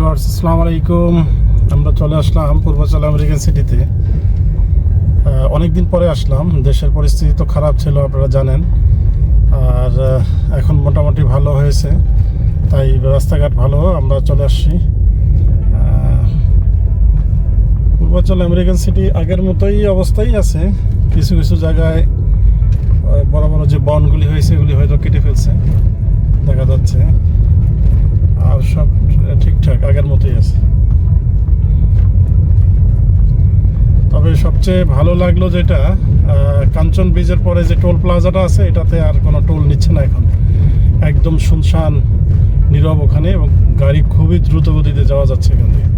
Viewers, আসসালামু আলাইকুম। আমরা চলে আসলাম পূর্বাচল আমেরিকান সিটিতে। অনেক দিন পরে আসলাম। দেশের পরিস্থিতি তো খারাপ ছিল, আপনারা জানেন। আর এখন মোটামুটি ভালো হয়েছে। তাই রাস্তাঘাট ভালো, আমরা চলে আসছি। পূর্বাচল আমেরিকান সিটি আগের মতোই অবস্থাই আছে। কিছু কিছু জায়গায় বড় বড় যে বনগুলি হয়েছে, এগুলি হয়তো কেটে ফেলছে। দেখা যাচ্ছে। আর সব ঠিকঠাক, আগের মতোই আছে। তবে সবচেয়ে ভালো লাগল যেটা কাঞ্চন ব্রিজের পরে যে টোল প্লাজাটা আছে, এটাতে আর কোনো টোল নিচ্ছে না এখন। একদম শুনশান, নীরব ওখানে এবং গাড়ি খুবই দ্রুত গতিতে যাওয়া যাচ্ছে এখান থেকে।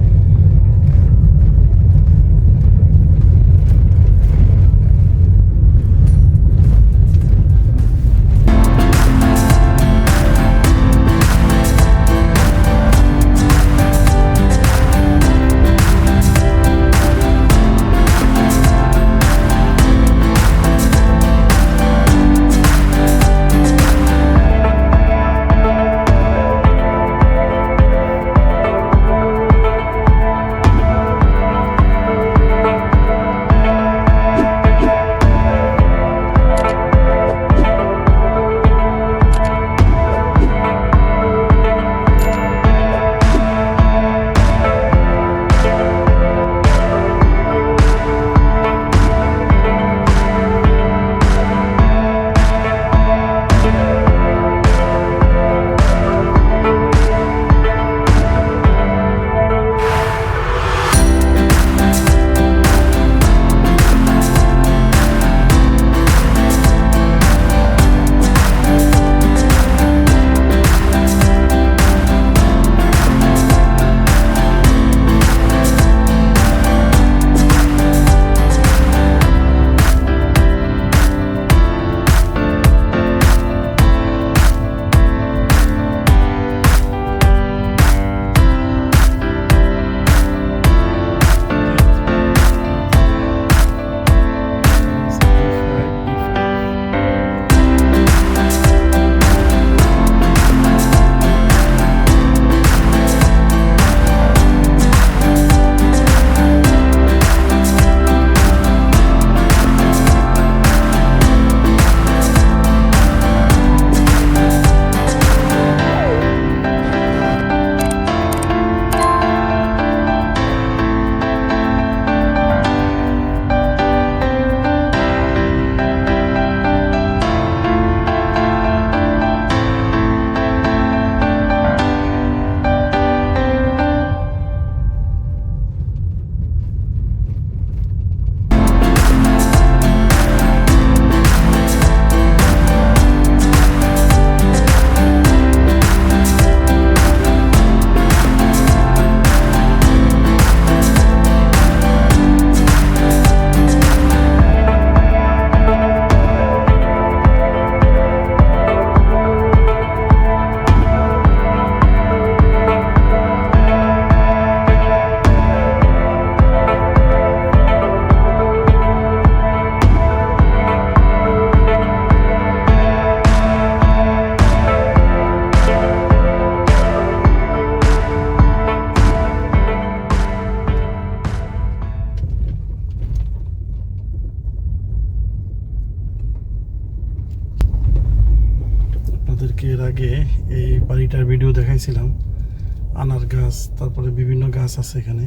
বিভিন্ন গাছ আছে এখানে।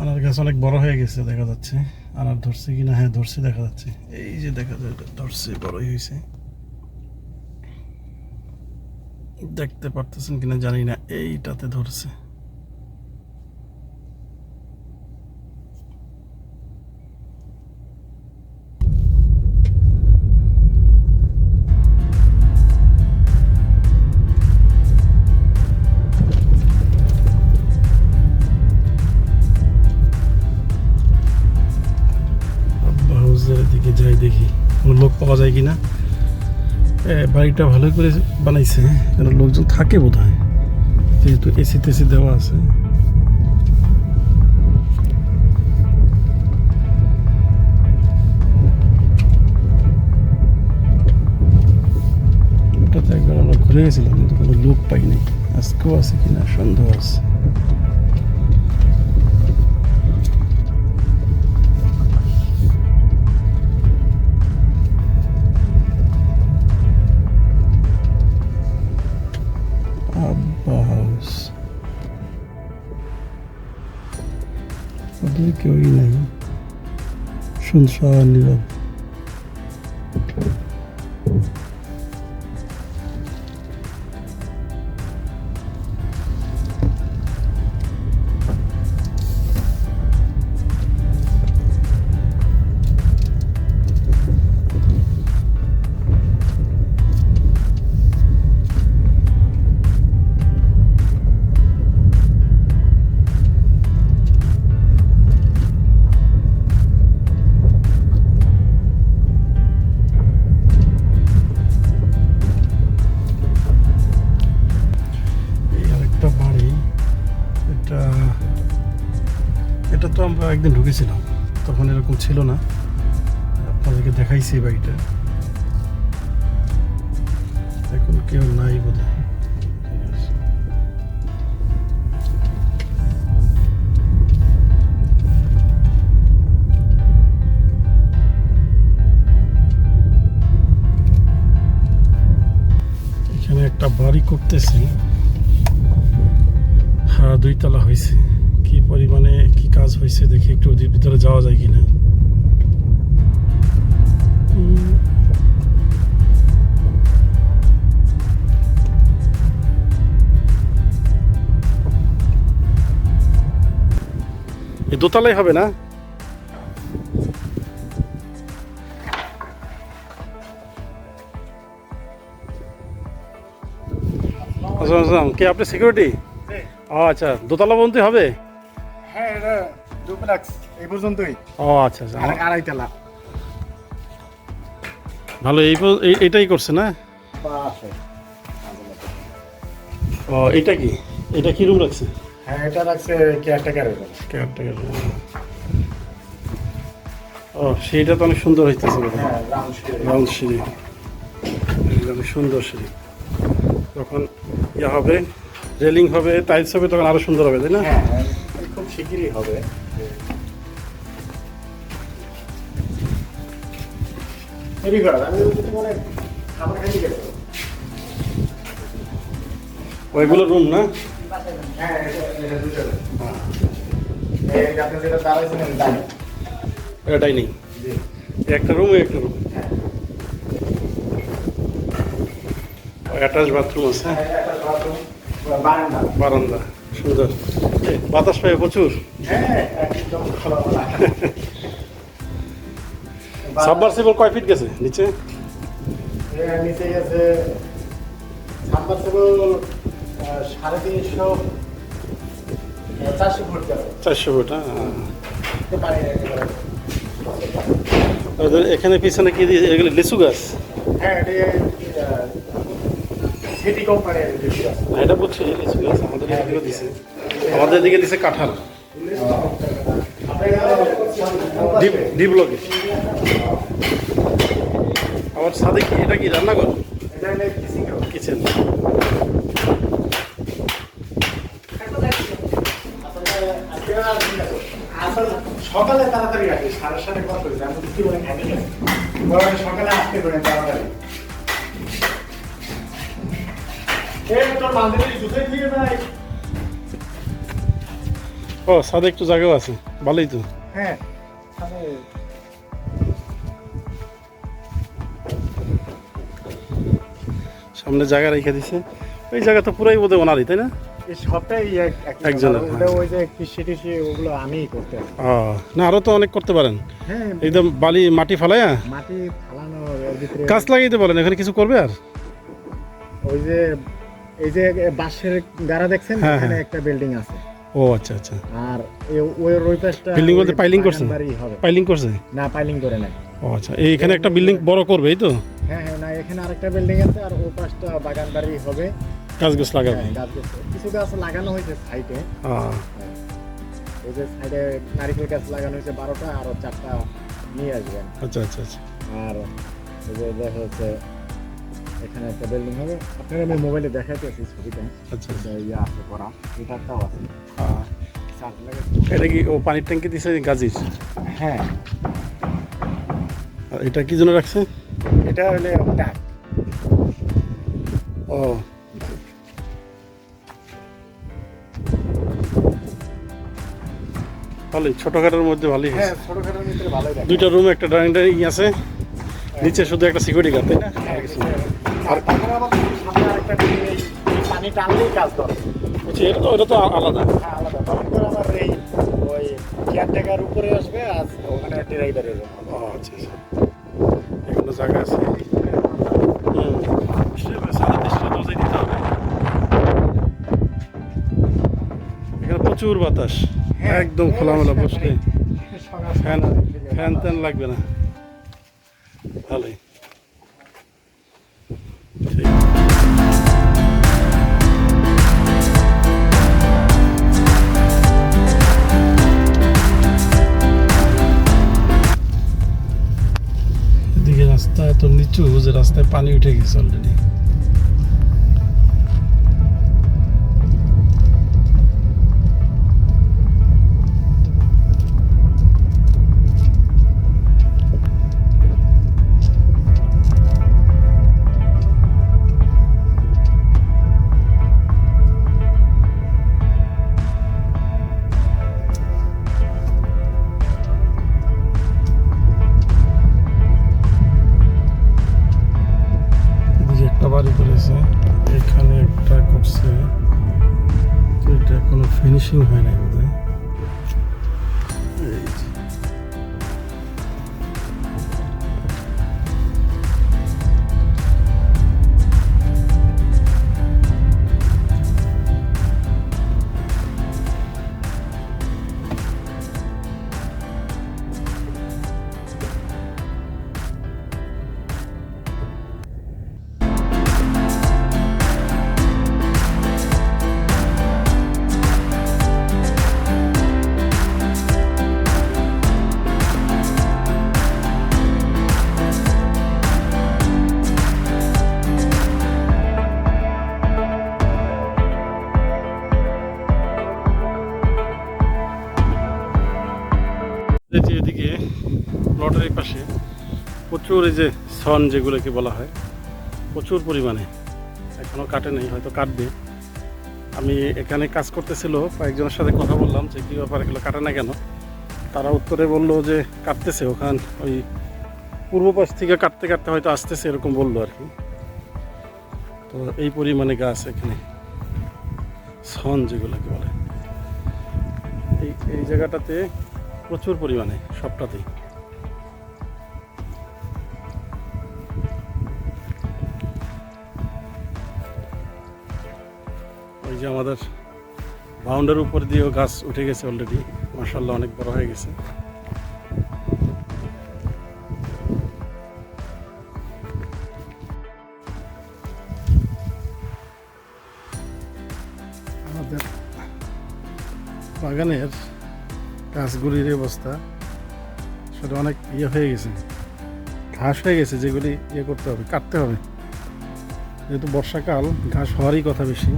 আনার গাছ অনেক বড় হয়ে গেছে, দেখা যাচ্ছে। আনার ধরছে কি না হ্যাঁ ধরছে, দেখা যাচ্ছে। এই যে দেখা যায় ধরছে, বড়ই হয়েছে। দেখতে পারতেছেন কিনা জানি না, এইটাতে ধরছে। যাই দেখি কোনো লোক পাওয়া যায় কিনা। এ, বাড়িটা ভালো করে বানাইছে যেন লোকজন থাকে বোধ হয় যেহেতু এসি টেসি দেওয়া আছে। ঘুরে গেছিলাম কিন্তু কোনো লোক পাই আজকেও আছে কিনা সন্দেহ আছে। Clubhouse. Sabi ko yun na yun. Sunsa. Okay. একদিন ঢুকেছিলাম, তখন এরকম ছিল না। আপনাদেরকে দেখাইছি বাড়িটা। এখন কেউ নাই বোধ এখানে একটা বাড়ি করতেছি। হ্যাঁ দুইতলা হয়েছে। পরিমাণে কি কাজ হয়েছে দেখি একটু ওদের ভিতরে যাওয়া যায় কিনা। দোতলাই হবে না। কে আপনি সিকিউরিটি ও আচ্ছা দোতলা পর্যন্ত হবে? হ্যাঁ এটা ডুপ্লেক্স এই পর্যন্তই। ও আচ্ছা আচ্ছা। আর ভালো এই এটাই করছে না? ও এটা কি? এটা কি রুম রাখছে? হ্যাঁ এটা রাখছে কেয়ারটেকারের কেয়ারটেকার ও সেইটা তো অনেক সুন্দর হইতেছে হ্যাঁ রাউন্ড সিঁড়ি। একদম সুন্দর সিঁড়ি। তখন ইয়া হবে রেলিং হবে টাইলস হবে তখন আরও সুন্দর হবে তাই না? হ্যাঁ। শিগগিরই হবে। আমি খাবার খাইতে ওইগুলো রুম না? হ্যাঁ এটা এটা দুটো আপনি যেটা দাঁড়াইছিলেন দাঁড়ি এটা ডাইনিং একটা রুম একটা রুম অ্যাটাচ বাথরুম আছে। হ্যাঁ, বারান্দা। বারান্দা। সুন্দর। বাতাস পাবে প্রচুর। সাবমার্সিবল কয় ফিট গেছে? নিচে? সাড়ে তিনশো চারশো হ্যাঁ এখানে পিছনে কি এগুলো লিচু গাছ? হ্যাঁ সিটি কোম্পানির এটা বলছি লিচু গাছ আমাদের এদিকে দিছে। আমাদের দিকে দিছে কাঁঠাল। ডিপ ব্লকে আমার সাথে কি এটা কি রান্নাঘর কিচেন। সকালে তাড়াতাড়ি রাখি সাড়ে সাড়ে কত সকালে আসতে পারেন তাড়াতাড়ি। ও সাদে একটু জায়গাও আছে ভালোই তো। হ্যাঁ মানে সামনে জায়গা রেখে দিছে। ওই জায়গা তো পুরাই বোধহয় ওনারই তাই না? সবটাই একজনের, হ্যাঁ। ওই যে কৃষি টিষি ওগুলো আমিই করতে ও না আরও তো অনেক করতে পারেন। হ্যাঁ একদম বালি মাটি ফালাইয়া? মাটি ফালানো গাছ লাগাইতে বলেন এখানে কিছু করবে আর? ওই যে এই যে বাঁশের গাড়া দেখছেন হ্যাঁ, এখানে হ্যাঁ। একটা বিল্ডিং আছে। ও আচ্ছা আচ্ছা। আর ওই ওই পাশটা বিল্ডিং বলতে পাইলিং করছে? পাইলিং করছে? না পাইলিং করে নাই। ও আচ্ছা এইখানে একটা বিল্ডিং বড় করবে এই তো? হ্যাঁ হ্যাঁ না এখানে আরেকটা বিল্ডিং আছে আর ওই পাশটা বাগান বাড়ি হবে। গাছ গাছ লাগাবে? হ্যাঁ, কিছু গাছ লাগানো হয়েছে সাইডে। ওই যে সাইডে নারিকেল গাছ লাগানো হয়েছে বারোটা আর চারটা নিয়ে আসবেন। আচ্ছা আচ্ছা আচ্ছা। আর এই যে দেখা হচ্ছে এখানে একটা বিল্ডিং হবে। আপনাকে আমি মোবাইলে দেখাতে আছি ছবিটা। আচ্ছা। ইয়ে আছে করা। এটারটাও আছে। এটা কি ও পানির ট্যাঙ্কি দিছে গাজির? হ্যাঁ। এটা কি জন্য রাখছে? এটা হলে ডাক। ও। ভালোই ছোটখাটোর মধ্যে ভালোই হ্যাঁ ছোটখাটোর ভিতরে ভালোই দুইটা রুম একটা ড্রয়িং ডাইনিং আছে। নিচে শুধু একটা সিকিউরিটি গার্ড তাই না? হ্যাঁ, আর আবার সামনে আরেকটা building, এই পানি টানলেই কাজ করে। আচ্ছা এটা তো এটা তো আলাদা। হ্যাঁ আলাদা। তখন করে আবার এই ওই কেয়ারটেকার উপরে আসবে আর ওখানে ড্রাইভারের ও আচ্ছা আচ্ছা। জায়গা আছে। প্রচুর বাতাস। একদম খোলামেলা বসলে। ফ্যান ফ্যান ট্যান লাগবে না। ভালোই। এত নিচু যে রাস্তায় পানি উঠে গেছে অলরেডি প্রচুর এই যে সন যেগুলোকে বলা হয়, প্রচুর পরিমাণে। এখনও কাটে নেই, হয়তো কাটবে। আমি এখানে কাজ করতেছিল, কয়েকজনের সাথে কথা বললাম যে কী ব্যাপার, এগুলো কাটে না কেন? তারা উত্তরে বলল যে কাটতেছে, ওখান ওই পূর্ব পাশ থেকে কাটতে কাটতে হয়তো আসতেছে, এরকম বলল আর কি। তো এই পরিমাণে গাছ এখানে সন যেগুলোকে বলে। এই এই জায়গাটাতে প্রচুর পরিমাণে, সবটাতেই। ওই যে আমাদের বাউন্ডার উপর দিয়েও গাছ উঠে গেছে অলরেডি মার্শাল্লাহ অনেক বড় হয়ে গেছে। আমাদের বাগানের গাছগুলির অবস্থা সেটা অনেক ইয়ে হয়ে গেছে। ঘাস হয়ে গেছে, যেগুলি ইয়ে করতে হবে, কাটতে হবে। যেহেতু বর্ষাকাল, ঘাস হওয়ারই কথা বেশি।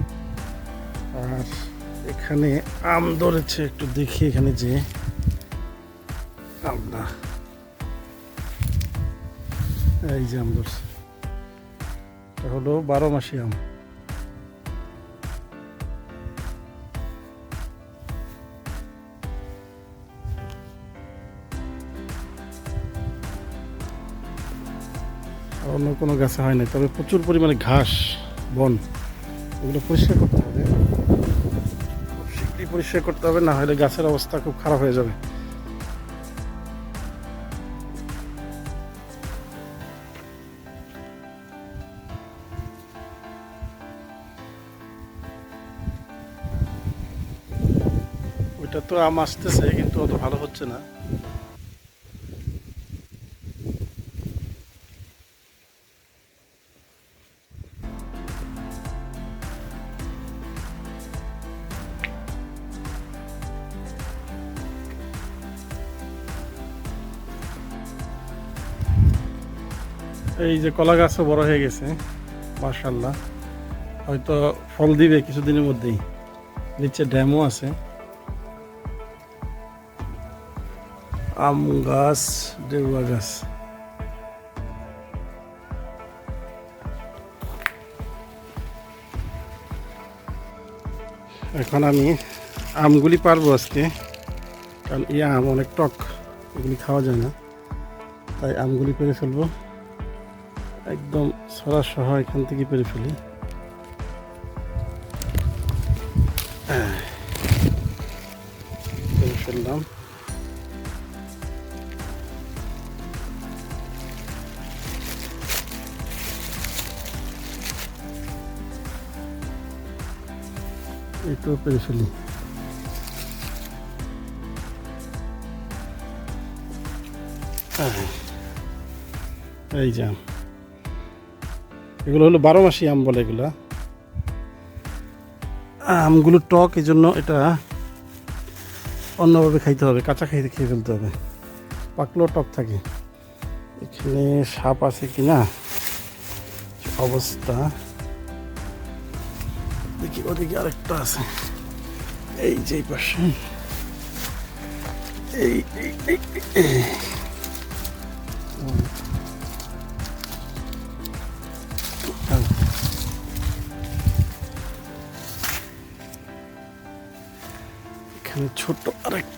আর এখানে আম ধরেছে, একটু দেখি এখানে যে আমটা। এই যে আম ধরছে। এটা হলো বারো মাসি আম। অন্য কোনো গাছে হয় না তবে প্রচুর পরিমাণে ঘাস, বন, এগুলো পরিষ্কার করতে হবে। পরিষ্কার করতে হবে, না হলে গাছের অবস্থা খুব খারাপ হয়ে যাবে। ওইটা তো আম আসতেছে, কিন্তু অত ভালো হচ্ছে না। এই যে কলা গাছও বড় হয়ে গেছে মার্শাল্লাহ হয়তো ফল দিবে কিছুদিনের মধ্যেই। নিচে ড্যামও আছে। আম গাছ ডেউয়া গাছ। এখন আমি আমগুলি পারব আজকে। কারণ এই আম অনেক টক, এগুলি খাওয়া যায় না। তাই আমগুলি পেরে ফেলব। একদম সরা সহ এখান থেকে পেরে ফেলি। ফেললাম। এটাও পেরে ফেলি। এই যে। এগুলো হলো বারো মাসি আম বলে এগুলা। আমগুলো টক এই জন্য এটা অন্যভাবে খাইতে হবে, কাঁচা খাইতে খেয়ে ফেলতে হবে। পাকলেও টক থাকে। এখানে সাপ আছে কি না অবস্থা। দেখি, ওদিকে আরেকটা আছে। এই যে পাশে। এই এই।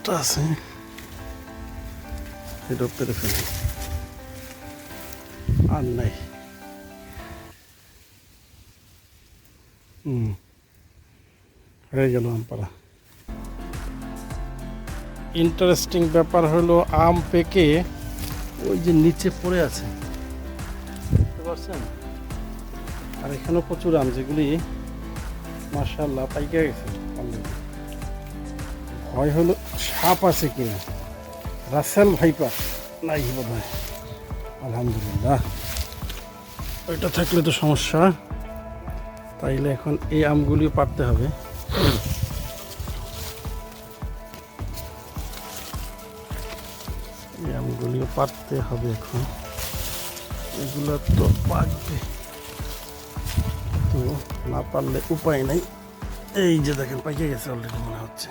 আরেকটা আছে। এটা পেরে ফেলি আর নাই। হুম। হয়ে গেল আম পাড়া ইন্টারেস্টিং ব্যাপার হলো, আম পেকে ওই যে নিচে পড়ে আছে। বুঝতে পারছেন? আর এখানেও প্রচুর আম, যেগুলি মার্শাল্লাহ পাইকে গেছে। already। ভয় হলো সাপ আছে কিনা? Russell viper. নাই বোধ হয় আলহামদুলিল্লাহ। ওইটা থাকলে তো সমস্যা। তাইলে এখন এই আমগুলিও পারতে হবে। এই আমগুলিও পারতে হবে এখন। এগুলো তো পাকবে তো না পারলে উপায় নাই। এই যে দেখেন, পাইকে গেছে অলরেডি মনে হচ্ছে।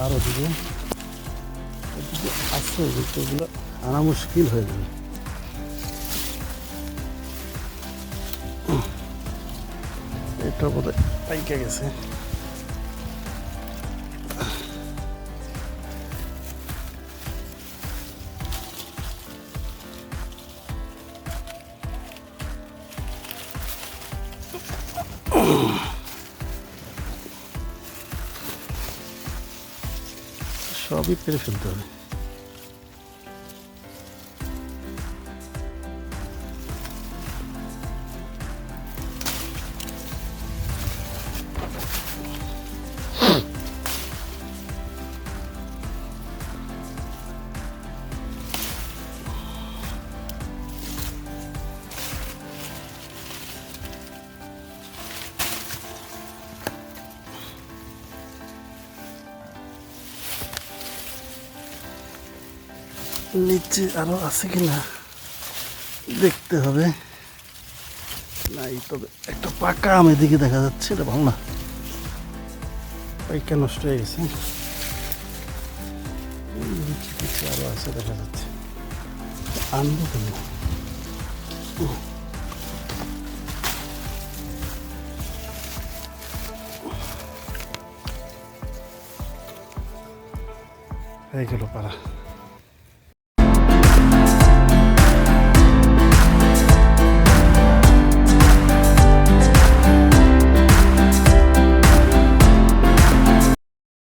আর ওদিকে ওদিকে আসছে ওগুলো আনা মুশকিল হয়ে যাবে। এটা বোধ হয় পাইকে গেছে। সবই পেরে ফেলতে হবে নিচে আরও আছে কিনা দেখতে হবে। নাই, তবে একটা পাকা আম এদিকে দেখা যাচ্ছে, এটা ভালো না। পাইকা নষ্ট হয়ে গেছে। কিছু আরও আছে দেখা যাচ্ছে। আনব কেন হয়ে গেল পারা